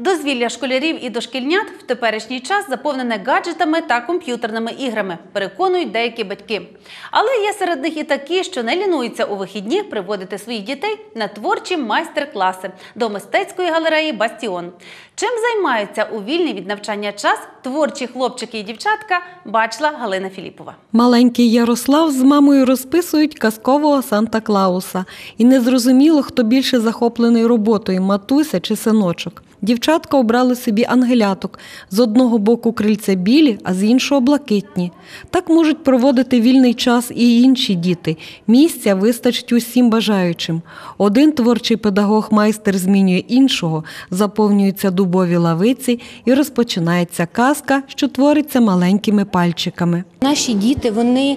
Дозвілля школярів і дошкільнят в теперішній час заповнене гаджетами та комп'ютерними іграми, переконують деякі батьки. Але є серед них і такі, що не лінуються у вихідні приводити своїх дітей на творчі майстер-класи до мистецької галереї Бастіон. Чим займаються у вільний від навчання час творчі хлопчики і дівчатка, бачила Галина Філіпова. Маленький Ярослав з мамою розписують казкового Санта Клауса, і незрозуміло, хто більше захоплений роботою матуся чи синочок. Дівчатка обрали собі ангеляток з одного боку крильця білі, а з іншого блакитні. Так можуть проводити вільний час і інші діти. Місця вистачить усім бажаючим. Один творчий педагог-майстер змінює іншого, заповнюються дубові лавиці і розпочинається казка, що твориться маленькими пальчиками. Наші діти вони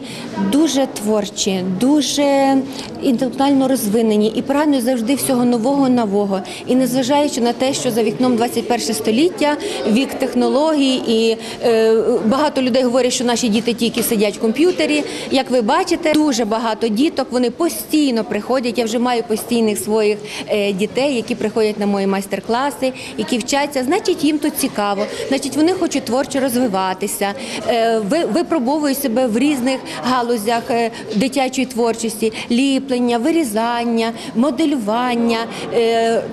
дуже творчі, дуже інтелектуально розвинені і прагнуть завжди всього нового нового. І незважаючи на те, що за вікном 21 століття, вік технологій, і е, багато людей говорять, що наші діти тільки сидять в комп'ютері. Як ви бачите, дуже багато діток вони постійно приходять. Я вже маю постійних своїх е, дітей, які приходять на мої майстер-класи, які вчаться. Значить, їм тут цікаво, значить, вони хочуть творчо розвиватися, е, ви- випробовують себе в різних галузях дитячої творчості, ліплення, вирізання, моделювання.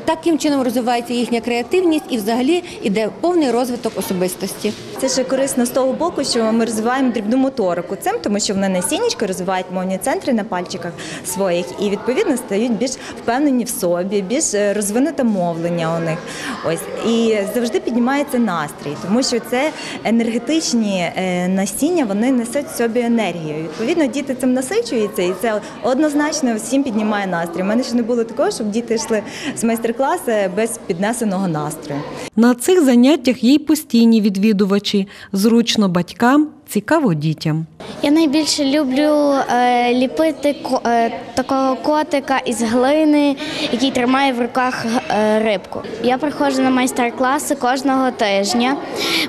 Таким чином розвивається їхня креативність і взагалі іде повний розвиток особистості. Це ще корисно з того боку, що ми розвиваємо дрібну моторику цим, тому що вони насіннячко розвивають мовні центри на пальчиках своїх і відповідно стають більш впевнені в собі, більш е, розвинуте мовлення у них. Ось і завжди піднімається настрій, тому що це енергетичні е, насіння, вони несуть в собі енергію. Відповідно, діти цим насичуються, і це однозначно всім піднімає настрій. У мене ще не було такого, щоб діти йшли з майстер-класу без піднесеного настрою. На цих заняттях є й постійні відвідувачі, зручно батькам, цікаво дітям. Я найбільше люблю е, ліпити ко- е, такого котика із глини, який тримає в руках е, рибку. Я приходжу на майстер-класи кожного тижня.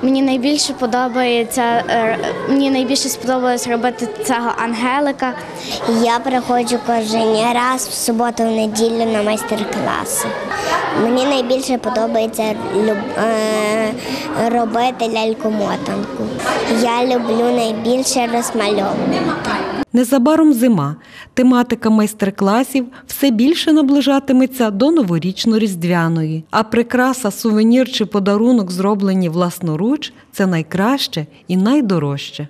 Мені найбільше подобається, е, мені найбільше сподобалось робити цього ангелика. Я приходжу кожен раз в суботу, в неділю на майстер-класи. Мені найбільше подобається люб- е, робити ляльку-мотанку. Я люблю найбільше розмальовувати. Незабаром зима. Тематика майстер-класів все більше наближатиметься до новорічно-різдвяної. А прикраса, сувенір чи подарунок, зроблені власноруч, це найкраще і найдорожче.